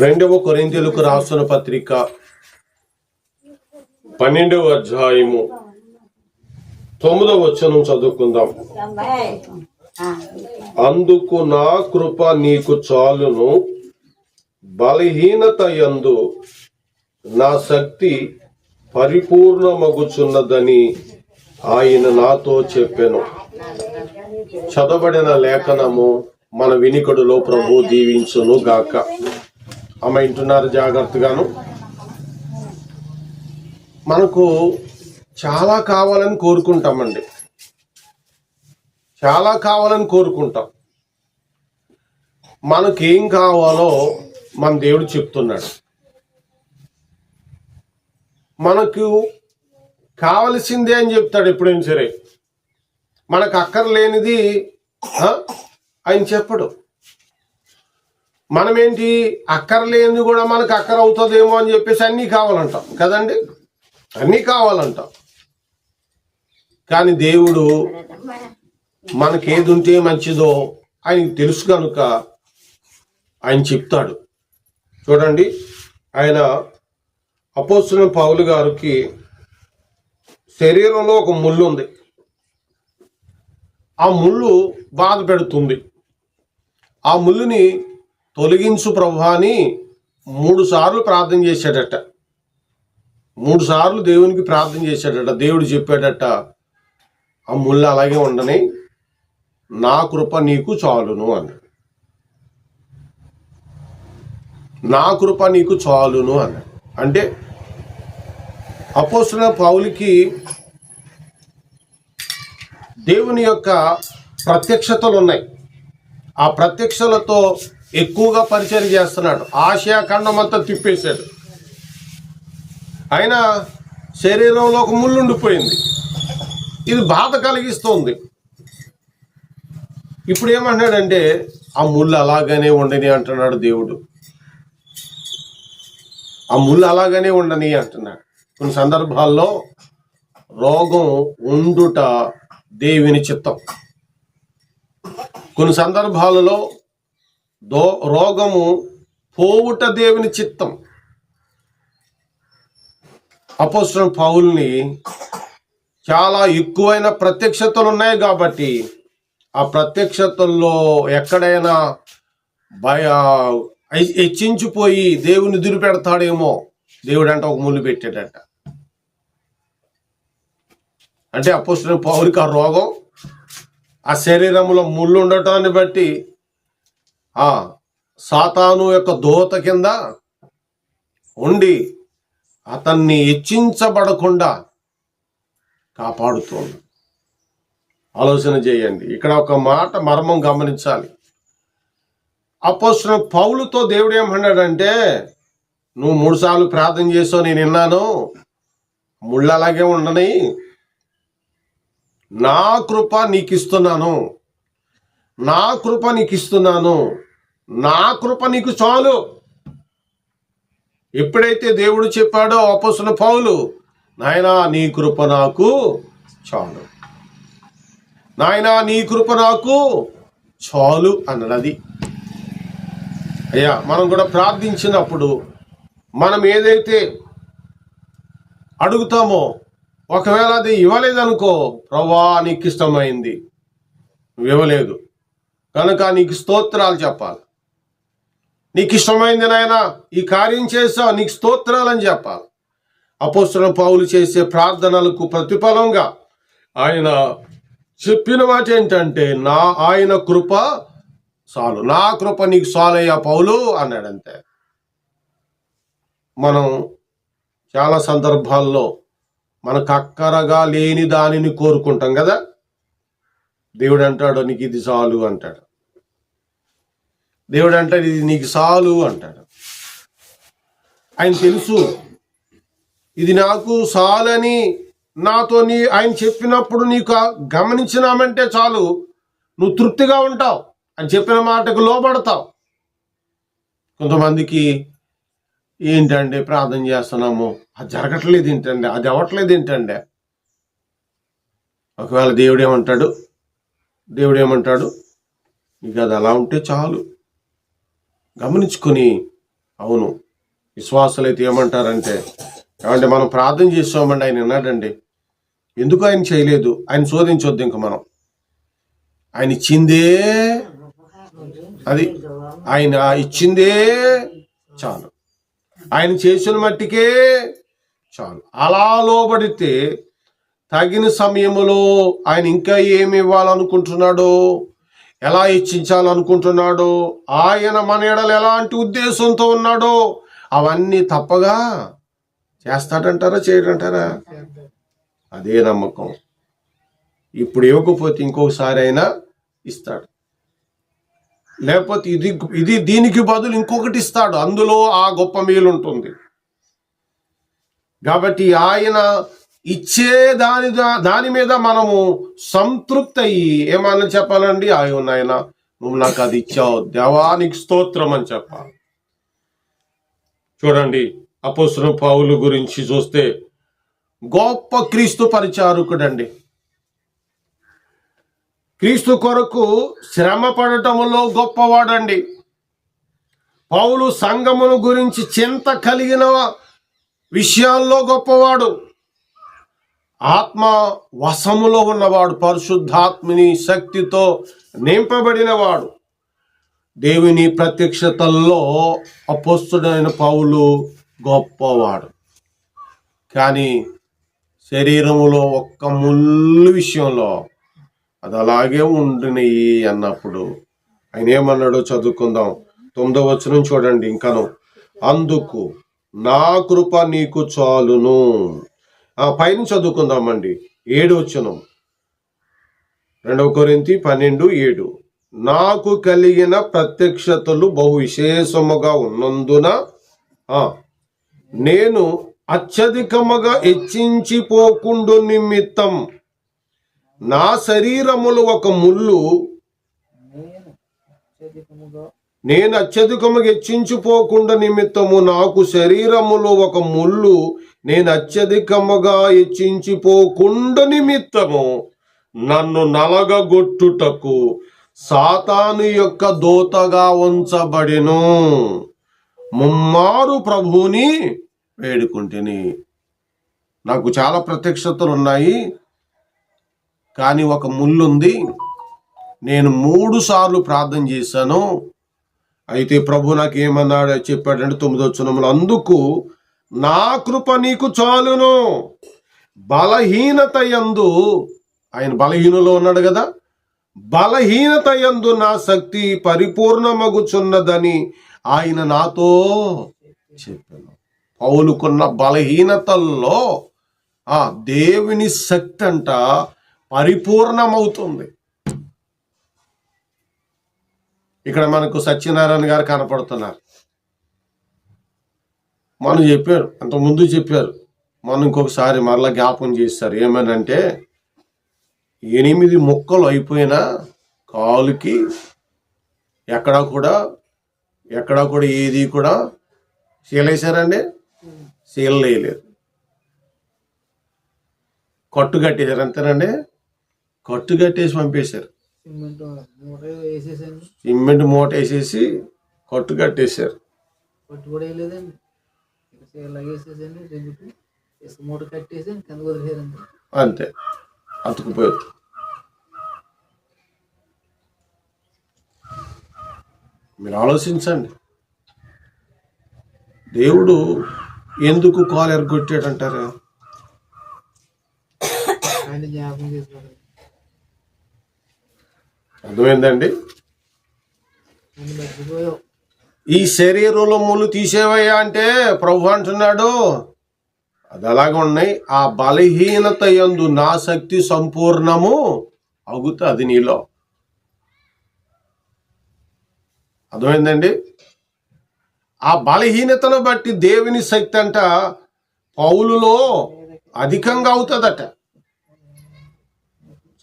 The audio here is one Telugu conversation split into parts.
రెండవ కొరింతలకు రాస్తున్న పత్రిక పన్నెండవ అధ్యాయము. తొమ్మిదవ వచనం చదువుకుందాం. అందుకు నా కృప నీకు చాలును. బలహీనత యందు నా శక్తి పరిపూర్ణమగుచున్నదని ఆయన నాతో చెప్పెను. చదవబడిన లేఖనము మన వినికడులో ప్రభు దీవించును గాక ఆమె వింటున్నారు జాగ్రత్తగాను. మనకు చాలా కావాలని కోరుకుంటామండి. చాలా కావాలని కోరుకుంటాం. మనకేం కావాలో మన దేవుడు చెప్తున్నాడు. మనకు కావలసిందే అని చెప్తాడు ఎప్పుడైనా సరే. మనకు అక్కర్లేనిది ఆయన చెప్పడు. మనమేంటి అక్కర్లేనిది కూడా మనకు అక్కర అవుతుందేమో అని చెప్పేసి అన్నీ కావాలంటాం. కదండి? అన్నీ కావాలంటాం. కానీ దేవుడు మనకేది ఉంటే మంచిదో ఆయనకి తెలుసు కనుక ఆయన చెప్తాడు. చూడండి ఆయన అపోస్తున్న పౌలు గారికి శరీరంలో ఒక ముళ్ళు ఉంది. ఆ ముళ్ళు బాధ పెడుతుంది. ఆ ముళ్ళుని తొలగించు ప్రభా అని మూడు సార్లు ప్రార్థన చేశాడట. మూడు సార్లు దేవునికి ప్రార్థన చేశాడట. దేవుడు చెప్పాడట ఆ ముళ్ళు అలాగే ఉండని నా కృప నీకు చాలును అన్నాడు. నా కృప నీకు చాలును అన్నాడు. అంటే అపోసిన పౌలికి దేవుని యొక్క ప్రత్యక్షతలు ఉన్నాయి ఆ ప్రత్యక్షలతో ఎక్కువగా పరిచయం చేస్తున్నాడు. ఆసియా ఖండం అంతా తిప్పేశాడు. అయినా శరీరంలో ఒక ముళ్ళుండిపోయింది ఇది బాధ కలిగిస్తుంది. ఇప్పుడు ఏమంటున్నాడంటే ఆ ముళ్ళు అలాగనే ఉండని అంటున్నాడు దేవుడు. ఆ ముళ్ళు అలాగనే ఉండని అంటున్నాడు. కొన్ని సందర్భాల్లో రోగం ఉండుట దేవుని చిత్తం. కొన్ని సందర్భాలలో దో రోగము పోవుట దేవుని చిత్తం. అపోస్టల్ పౌల్ని చాలా ఎక్కువైన ప్రత్యక్షతలు ఉన్నాయి కాబట్టి ఆ ప్రత్యక్షతల్లో ఎక్కడైనా భయ హెచ్చించిపోయి దేవుని దురిపెడతాడేమో దేవుడు అంటే ఒక ముళ్ళు పెట్టాడట. అంటే అపోస్టల్ పౌరికి ఆ రోగం ఆ శరీరంలో ముళ్ళు ఉండటాన్ని బట్టి ఆ సాతాను యొక్క దోత కింద ఉండి అతన్ని హెచ్చించబడకుండా కాపాడుతోంది. ఆలోచన చేయండి. ఇక్కడ ఒక మాట మర్మం గమనించాలి. అపోసిన పౌలుతో దేవుడు ఏమన్నాడంటే నువ్వు మూడుసార్లు ప్రార్థన చేసావు నేను విన్నాను. ముళ్ళు అలాగే ఉండని. నా కృప నీకు ఇస్తున్నాను నా కృప నీకు ఇస్తున్నాను నా కృప నీకు చాలు. ఎప్పుడైతే దేవుడు చెప్పాడో అపసుల పౌలు నాయనా నీ కృప నాకు చాలు. నాయనా నీ కృప నాకు చాలు అన్నది అయ్యా మనం కూడా ప్రార్థించినప్పుడు మనం ఏదైతే అడుగుతామో ఒకవేళ అది ఇవ్వలేదనుకో ప్రభా నీకు ఇష్టమైంది నువ్వు ఇవ్వలేదు. కనుక నీకు స్తోత్రాలు చెప్పాలి. నీకు ఇష్టమైంది నాయన ఈ కార్యం చేసావు నీకు స్తోత్రాలని చెప్పాలి. అపోస్తుల పౌలు చేసే ప్రార్థనలకు ప్రతిఫలంగా ఆయన చెప్పిన మాట ఏంటంటే నా ఆయన కృప చాలు. నా కృప నీకు చాలయ్యా పౌలు అన్నాడంతే. మనం చాలా సందర్భాల్లో మనకు అక్కరగా లేని దానిని కోరుకుంటాం కదా. దేవుడు అంటాడు నీకు ఇది చాలు అంటాడు. దేవుడు అంటాడు ఇది నీకు చాలు అంటాడు. ఆయన తెలుసు. ఇది నాకు చాలని నాతో నీ ఆయన చెప్పినప్పుడు నీకు గమనించినామంటే చాలు. నువ్వు తృప్తిగా ఉంటావు. అని చెప్పిన మాటకు లోబడతావు. కొంతమందికి ఏంటండి ప్రార్థన చేస్తున్నాము. అది జరగట్లేదు ఏంటండి? అది అవ్వట్లేదు ఏంటండి? ఒకవేళ దేవుడు ఏమంటాడు? దేవుడు ఏమంటాడు? నీకు అది అలా ఉంటే చాలు. గమనించుకొని అవును విశ్వాసులైతే ఏమంటారంటే ఏమంటే మనం ప్రార్థన చేసామండి ఆయన విన్నాడండి. ఎందుకు ఆయన చేయలేదు? ఆయన శోధించొద్దు ఇంక మనం. ఆయన ఇచ్చిందే అది ఆయన ఇచ్చిందే చాలు. ఆయన చేసిన మట్టికే చాలు. అలా లోబడితే తగిన సమయంలో ఆయన ఇంకా ఏమి ఇవ్వాలనుకుంటున్నాడో ఎలా ఇచ్చించాలనుకుంటున్నాడో ఆయన మన ఎడలు ఎలాంటి ఉద్దేశంతో ఉన్నాడో అవన్నీ తప్పగా చేస్తాడంటారా చేయడంటారా? అదే నమ్మకం. ఇప్పుడు ఇవ్వకపోతే ఇంకొకసారి అయినా ఇస్తాడు. లేకపోతే ఇది ఇది దీనికి బదులు ఇంకొకటి ఇస్తాడు. అందులో ఆ గొప్ప మేలు ఉంటుంది కాబట్టి ఆయన ఇచ్చే దాని దాని మీద మనము సంతృప్తి అయ్యి ఏమన్నా చెప్పాలండి? ఆయన నాయన నువ్వు నాకు అది ఇచ్చావు. దేవానికి స్తోత్రం అని చెప్పాలి చూడండి అపోస్తుల పౌలు గురించి చూస్తే గొప్ప క్రీస్తు పరిచారకుడండి. క్రీస్తు కొరకు శ్రమ పడటములో గొప్పవాడండి. పౌలు సంఘమును గురించి చింత కలిగిన విషయాల్లో గొప్పవాడు. ఆత్మ వశములో ఉన్నవాడు పరిశుద్ధాత్మని శక్తితో నింపబడినవాడు. దేవుని ప్రత్యక్షతల్లో అపోస్తుడైన పౌలు గొప్పవాడు. కానీ శరీరములో ఒక్క ముళ్ళు విషయంలో అది అలాగే ఉండినయి అన్నప్పుడు ఆయన ఏమన్నాడో చదువుకుందాం. తొమ్మిదో వచనం చూడండి ఇంకను. అందుకు నా కృప నీకు చాలును. పైన చదువుకుందామండి. ఏడు వచనం. రెండవ కొరింతి పన్నెండు ఏడు. నాకు కలిగిన ప్రత్యక్షతలు బహు విశేషముగా ఉన్నందున నేను అత్యధికముగా హెచ్చించిపోకుండు నిమిత్తం నా శరీరములు ఒక ముళ్ళు నేను అత్యధికముగా నేను అత్యధికముగా హెచ్చించిపోకుండా నిమిత్తము నాకు శరీరములో ఒక ముళ్ళు నేను అత్యధికముగా ఇచ్చించిపోకుండా నిమిత్తము నన్ను నలగగొట్టుటకు సాతాను యొక్క దూతగా ఉంచబడిను. ముమ్మారు ప్రభువుని వేడుకుంటుని. నాకు చాలా ప్రత్యక్షతలు ఉన్నాయి కానీ ఒక ముళ్ళు ఉంది నేను మూడు సార్లు ప్రార్థన చేశాను. అయితే ప్రభు నాకు ఏమన్నాడు చెప్పాడంటే తొమ్మిదో చునములు అందుకు నా కృప నీకు చాలును. బలహీనత యందు ఆయన బలహీనలో ఉన్నాడు కదా బలహీనత యందు నా శక్తి పరిపూర్ణమగుచున్నదని ఆయన నాతో చెప్పాను పౌలుకున్న బలహీనతల్లో ఆ దేవుని శక్తి అంట పరిపూర్ణమవుతుంది. ఇక్కడ మనకు సత్యనారాయణ గారు కనపడుతున్నారు. మనం చెప్పారు అంత ముందు చెప్పారు. మనం ఇంకొకసారి మరలా జ్ఞాపం చేస్తారు. ఏమనంటే ఎనిమిది ముక్కలు అయిపోయినా కాలుకి ఎక్కడా కూడా ఎక్కడా కూడా ఏది కూడా సీలేసారండి సీల్ వేయలేదు కట్టు కట్టేశారు అంతేనండి? కట్టు కట్టేసి పంపేశారు. సిమెంట్ మూట వేసేసాను. సిమెంట్ మూట వేసేసి కట్టు కట్టేశారు. దిగుతూ ఇసుక మూట కట్టేసి కింద అంతే. అతుకుపోయారు మీరు ఆలోచించండి. దేవుడు ఎందుకు కాలు ఎరగొట్టాడంటారు అర్థమైందండి? ఈ శరీరంలో ముళ్ళు తీసేవయ్యా అంటే ప్రభు అంటున్నాడు. అది అలాగే ఉన్నాయి. ఆ బలహీనత యందు నా శక్తి సంపూర్ణము అగుతుంది నీలో. అర్థమైందండి? ఆ బలహీనతను బట్టి దేవుని శక్తి అంట పౌలులో అధికంగా అవుతుందట.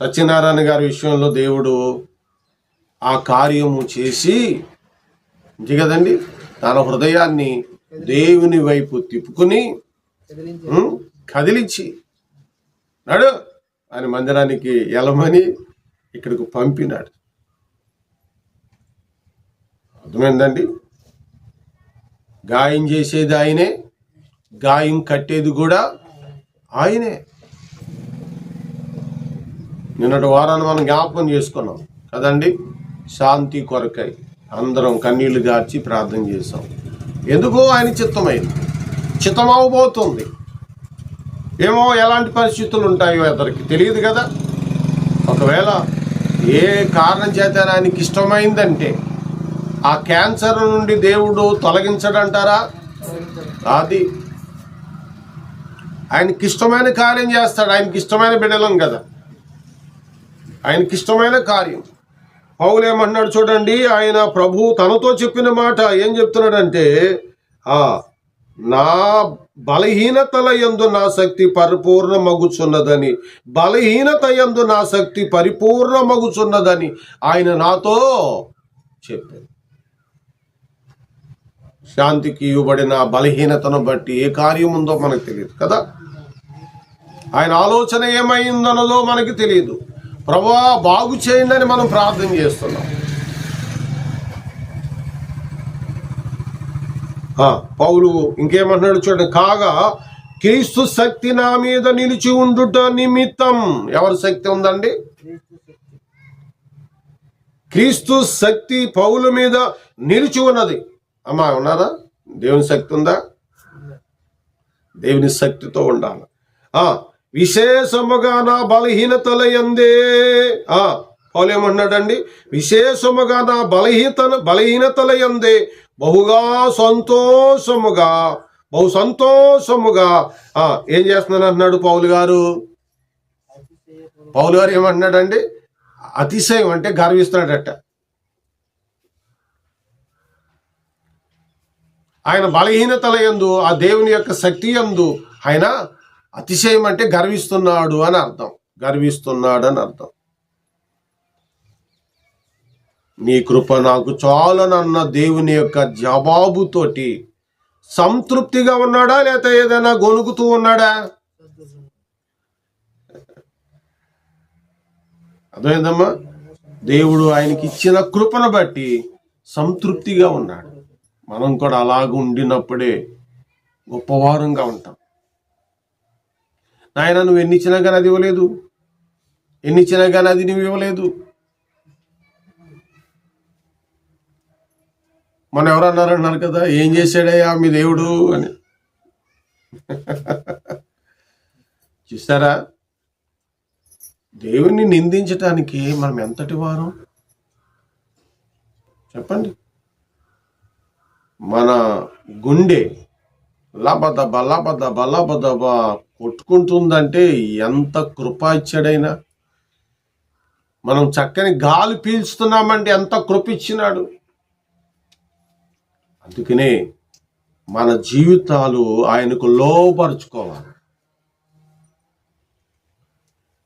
సత్యనారాయణ గారి విషయంలో దేవుడు ఆ కార్యము చేసి అంతే కదండి తన హృదయాన్ని దేవుని వైపు తిప్పుకుని కదిలించి నడు ఆయన మందిరానికి ఎలమని ఇక్కడికి పంపినాడు. అర్థమైందండి? గాయం చేసేది ఆయనే గాయం కట్టేది కూడా ఆయనే. నిన్నటి వారాన్ని మనం జ్ఞాపకం చేసుకున్నాం కదండి? శాంతి కొరకై. అందరం కన్నీళ్ళు గార్చి ప్రార్థన చేశాం. ఎందుకో ఆయన చిత్తమైంది చిత్తమవబోతుంది. ఏమో ఎలాంటి పరిస్థితులు ఉంటాయో అతనికి తెలియదు కదా. ఒకవేళ ఏ కారణం చేత ఆయనకి ఇష్టమైందంటే ఆ క్యాన్సర్ నుండి దేవుడు తొలగించడంటారా? అది ఆయనకి ఇష్టమైన కార్యం చేస్తాడు. ఆయనకి ఇష్టమైన బిడలం కదా. ఆయనకి ఇష్టమైన కార్యం. పౌలు ఏమన్నాడు చూడండి ఆయన ప్రభు తనతో చెప్పిన మాట ఏం చెప్తున్నాడంటే ఆ నా బలహీనతల ఎందు నా శక్తి పరిపూర్ణమగుచున్నదని బలహీనత ఎందు నా శక్తి పరిపూర్ణమగుచున్నదని ఆయన నాతో చెప్పారు శాంతికి ఇవ్వబడిన బలహీనతను బట్టి ఏ కార్యం ఉందో మనకు తెలియదు కదా? ఆయన ఆలోచన ఏమైందన్నదో మనకి తెలియదు. ప్రభా బాగు చేయండి అని మనం ప్రార్థన చేస్తున్నాం. ఆ, పౌలు ఇంకేమంటున్నాడు చూడండి కాగా క్రీస్తు శక్తి నా మీద నిలిచి ఉండుట నిమిత్తం. ఎవరి శక్తి ఉందండి? క్రీస్తు శక్తి పౌలు మీద నిలిచి ఉన్నది. అమ్మా ఉన్నారా? దేవుని శక్తి ఉందా? దేవుని శక్తితో ఉండాలి. ఆ విశేషముగా నా బలహీనతల ఎందే ఆ పౌలేమంటున్నాడండి విశేషముగా నా బలహీనత బలహీనతల ఎందే బహుగా సంతోషముగా బహు సంతోషముగా. ఆ ఏం చేస్తున్నాను అన్నాడు పౌలు గారు? పౌలు గారు ఏమంటున్నాడండి? అతిశయం అంటే గర్విస్తున్నాడట. ఆయన బలహీనతల ఎందు ఆ దేవుని యొక్క శక్తి ఎందు ఆయన అతిశయం అంటే గర్విస్తున్నాడు అని అర్థం. గర్విస్తున్నాడు అని అర్థం. నీ కృప నాకు చాలనన్న దేవుని యొక్క జవాబుతోటి సంతృప్తిగా ఉన్నాడా లేక ఏదైనా గొనుగుతూ ఉన్నాడా? అర్థమైందమ్మా? దేవుడు ఆయనకి ఇచ్చిన కృపను బట్టి సంతృప్తిగా ఉన్నాడు. మనం కూడా అలాగ ఉండినప్పుడే గొప్పవారంగా ఉంటాం. నాయన నువ్వు ఎన్ని ఇచ్చినా కానీ అది ఇవ్వలేదు. ఎన్ని ఇచ్చినా కానీ అది నువ్వు ఇవ్వలేదు. మన ఎవరు అన్నారు అన్నారు కదా ఏం చేశాడయ్యా మీ దేవుడు అని. చూసారా దేవుణ్ణి నిందించటానికి మనం ఎంతటి వారం? చెప్పండి. మన గుండె లబదబ లబదబ లబదబ కొట్టుకుంటుందంటే ఎంత కృప ఇచ్చాడైనా మనం చక్కని గాలి పీల్చుతున్నామంటే ఎంత కృపిచ్చినాడు. అందుకనే మన జీవితాలు ఆయనకు లోపరుచుకోవాలి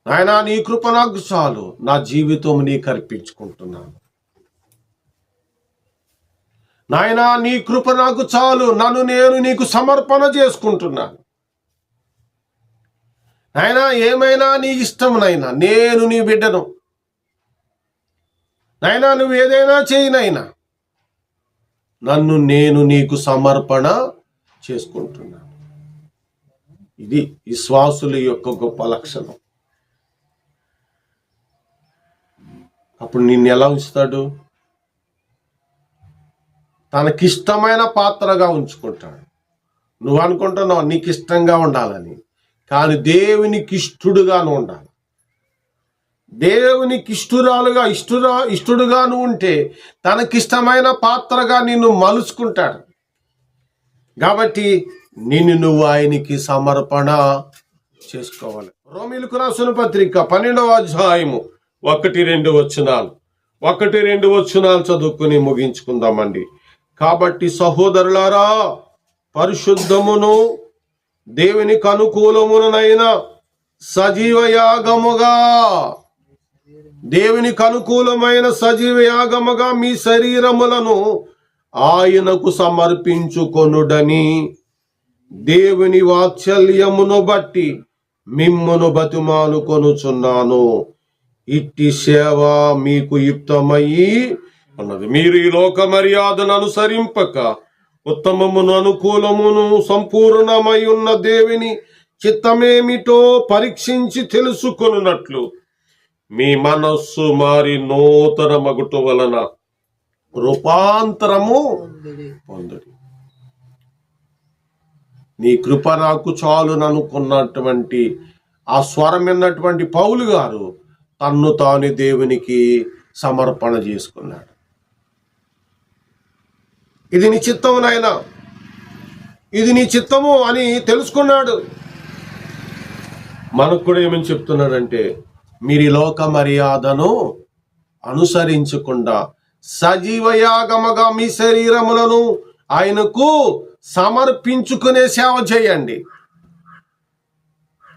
నాయనా నీ కృప నాకు చాలు. నా జీవితం నీకు అర్పించుకుంటున్నాను. నాయనా నీ కృప నాకు చాలు. నన్ను నేను నీకు సమర్పణ చేసుకుంటున్నాను. నాయనా ఏమైనా నీ ఇష్టం నాయనా? నేను నీ బిడ్డను. నాయనా నువ్వు ఏదైనా చేయనైనా నన్ను నేను నీకు సమర్పణ చేసుకుంటున్నాను. ఇది విశ్వాసుల యొక్క గొప్ప లక్షణం. అప్పుడు నిన్ను ఎలా ఉంచుతాడు? తనకిష్టమైన పాత్రగా ఉంచుకుంటాడు. నువ్వు అనుకుంటున్నావు నీకు ఇష్టంగా ఉండాలని. కానీ దేవునికి ఇష్టడుగాను ఉండాలి. దేవునికి ఇష్టురాలుగా ఇష్టురా ఇష్టుడుగాను ఉంటే తనకిష్టమైన పాత్రగా నిన్ను మలుచుకుంటాడు. కాబట్టి నిన్ను నువ్వు ఆయనకి సమర్పణ చేసుకోవాలి. రోమిలకు రాసిన పత్రిక పన్నెండవ అధ్యాయము ఒకటి రెండు వచనాలు. ఒకటి రెండు వచనాలు చదువుకుని ముగించుకుందామండి. కాబట్టి సహోదరులారా పరిశుద్ధమును దేవునికి అనుకూలమునైన సజీవ యాగముగా. దేవుని కనుకూలమైన సజీవ యాగముగా మీ శరీరములను ఆయనకు సమర్పించుకొనుడని దేవుని వాత్సల్యమును బట్టి మిమ్మును బతిమాలు కొనుచున్నాను. ఇట్టి సేవ మీకు యుక్తమయ్యి ఉన్నది. మీరు ఈ లోక మర్యాదను అనుసరింపక ఉత్తమమును అనుకూలమును సంపూర్ణమై ఉన్న దేవుని చిత్తమేమిటో పరీక్షించి తెలుసుకొనున్నట్లు. మీ మనస్సు మారి నూతన మగుట వలన రూపాంతరము పొందుడి. పొందుడి. నీ కృప నాకు చాలుననుకున్నటువంటి ఆ స్వరం విన్నటువంటి పౌలు గారు తన్ను తాను దేవునికి సమర్పణ చేసుకున్నాడు. ఇది నీ చిత్తం నాయన. ఇది నీ చిత్తము అని తెలుసుకున్నాడు. మనకు కూడా ఏమని చెప్తున్నాడంటే మీరు ఈ లోక మర్యాదను అనుసరించకుండా సజీవయాగమగా మీ శరీరములను ఆయనకు సమర్పించుకునే సేవ చేయండి.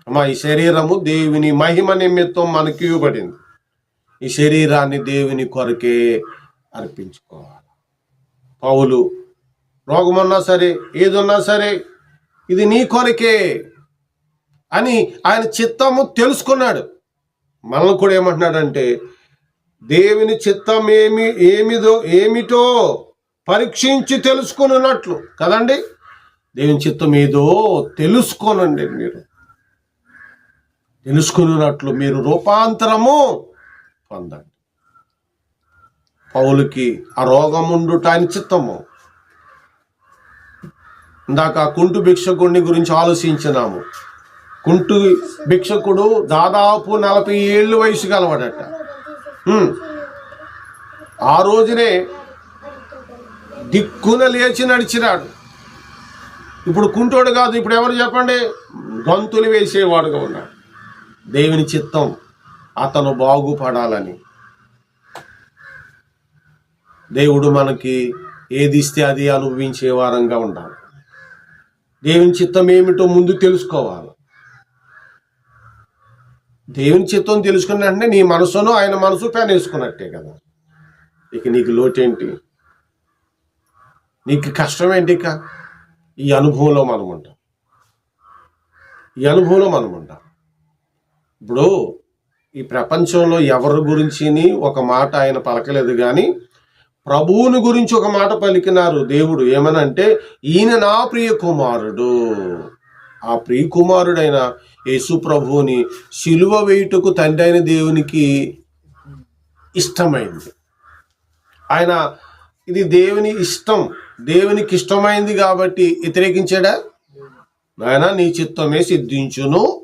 అమ్మా ఈ శరీరము దేవుని మహిమ నిమిత్తం మనకి ఇవ్వబడింది. ఈ శరీరాన్ని దేవుని కొరకే అర్పించుకోవాలి. పౌలు రోగమున్నా సరే ఏదున్నా సరే ఇది నీ కొరకే అని ఆయన చిత్తము తెలుసుకున్నాడు. మనల్ని కూడా ఏమంటున్నాడంటే దేవుని చిత్తం ఏమి ఏమిదో ఏమిటో పరీక్షించి తెలుసుకున్నట్లు. కదండి? దేవుని చిత్తం ఏదో తెలుసుకోనండి మీరు. తెలుసుకున్నట్లు మీరు రూపాంతరము పొందండి. పౌలుకి ఆ రోగం ఉండుట ఆయన చిత్తము. ఇందాక కుంటు భిక్షకుడిని గురించి ఆలోచించినాము. కుంటు భిక్షకుడు దాదాపు నలభై ఏళ్ళు వయసు గలవాడట. ఆ రోజునే దిక్కున లేచి నడిచినాడు. ఇప్పుడు కుంటోడు కాదు ఇప్పుడు ఎవరు చెప్పండి? గంతులు వేసేవాడుగా ఉన్నాడు. దేవుని చిత్తం అతను బాగుపడాలని. దేవుడు మనకి ఏది ఇస్తే అది అనుభవించే వారంగా ఉండాలి. దేవుని చిత్తం ఏమిటో ముందు తెలుసుకోవాలి. దేవుని చిత్తం తెలుసుకున్న వెంటనే నీ మనసును ఆయన మనసు పేనేసుకున్నట్టే కదా. ఇక నీకు లోటేంటి? నీకు కష్టం ఏంటి ఇక? ఈ అనుభవంలో మనం ఉంటాం ఈ అనుభవంలో మనం ఉంటాం ఇప్పుడు ఈ ప్రపంచంలో ఎవరి గురించిని ఒక మాట ఆయన పలకలేదు కానీ ప్రభువుని గురించి ఒక మాట పలికినారు దేవుడు. ఏమనంటే ఈయన నా ప్రియ కుమారుడు ఆ ప్రియ కుమారుడైన యేసు ప్రభువుని శిలువ వేయుటకు తండ్రి అయిన దేవునికి ఇష్టమైంది. ఆయన ఇది దేవుని ఇష్టం. దేవునికి ఇష్టమైంది కాబట్టి వ్యతిరేకించాడా? నాయన నీ చిత్తమే సిద్ధించును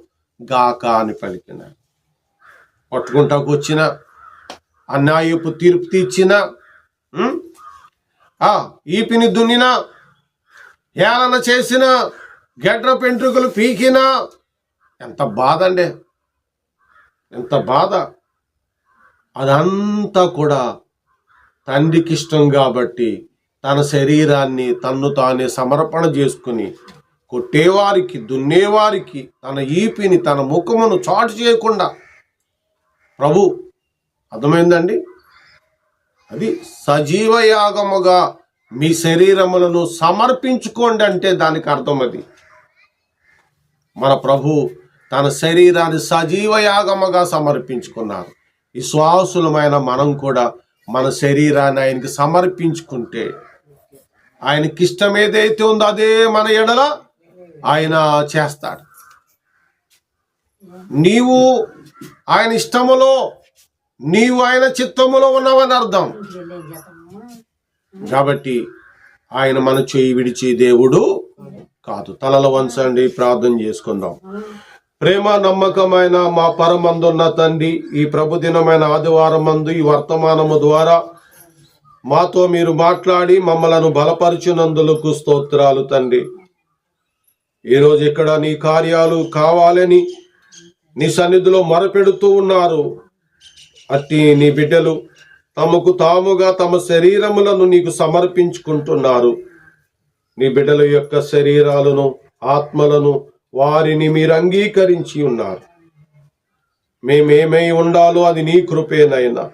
గాక అని పలికినాడు. పట్టుకుంటాకు వచ్చిన అన్యాయపు తీర్పు తీర్చిన ఈపిని దున్నిన ఏలన చేసిన గెడ్ర పెంట్రుకలు పీకినా ఎంత బాధ అండి. ఎంత బాధ. అదంతా కూడా తండ్రికి ఇష్టం కాబట్టి తన శరీరాన్ని తన్ను తానే సమర్పణ చేసుకుని కొట్టేవారికి దున్నేవారికి తన ఈపిని తన ముఖమును చాటు చేయకుండా. ప్రభు అర్థమైందండి? అది సజీవ యాగముగా మీ శరీరములను సమర్పించుకోండి అంటే దానికి అర్థం అది. మన ప్రభు తన శరీరాన్ని సజీవ యాగముగా సమర్పించుకున్నారు. విశ్వాసులమైన మనం కూడా మన శరీరాన్ని ఆయనకి సమర్పించుకుంటే ఆయనకి ఇష్టం ఏదైతే ఉందో అదే మన ఎడల ఆయన చేస్తాడు. నీవు ఆయన ఇష్టములో నీవు ఆయన చిత్తములో ఉన్నావని అర్థం. కాబట్టి ఆయన మన చేయి విడిచి దేవుడు కాదు. తలలు వంచండి ప్రార్థన చేసుకుందాం. ప్రేమ నమ్మకమైన మా పరమందున్న తండ్రి ఈ ప్రభుదినమైన ఆదివారం మందు ఈ వర్తమానము ద్వారా మాతో మీరు మాట్లాడి మమ్మలను బలపరిచినందులకు స్తోత్రాలు తండ్రి. ఈరోజు ఇక్కడ నీ కార్యాలు కావాలని నీ సన్నిధిలో మొరపెడుతూ ఉన్నారు. అట్టి నీ బిడ్డలు తమకు తాముగా తమ శరీరములను నీకు సమర్పించుకుంటున్నారు. నీ బిడ్డల యొక్క శరీరాలను ఆత్మలను వారిని మీరు అంగీకరించి ఉన్నారు. మేమేమై ఉండాలో అది నీ కృపేనైనా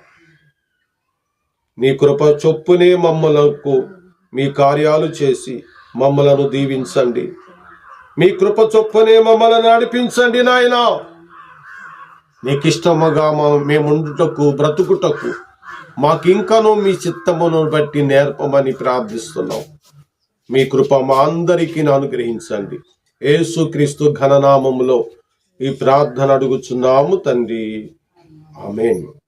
నీ కృప చొప్పునే మమ్మలకు మీ కార్యాలు చేసి మమ్మలను దీవించండి. మీ కృప చొప్పునే మమ్మల్ని నడిపించండి నాయనా. నీకిష్టముగా మా- మేముండుటకు బ్రతుకుటకు మాకింకను మీ చిత్తమును బట్టి నేర్పమని ప్రార్థిస్తున్నాం. మీ కృప మా అందరికీ అనుగ్రహించండి. ఏసుక్రీస్తు ఘననామములో ఈ ప్రార్థన అడుగుచున్నాము తండ్రి. ఆమెన్.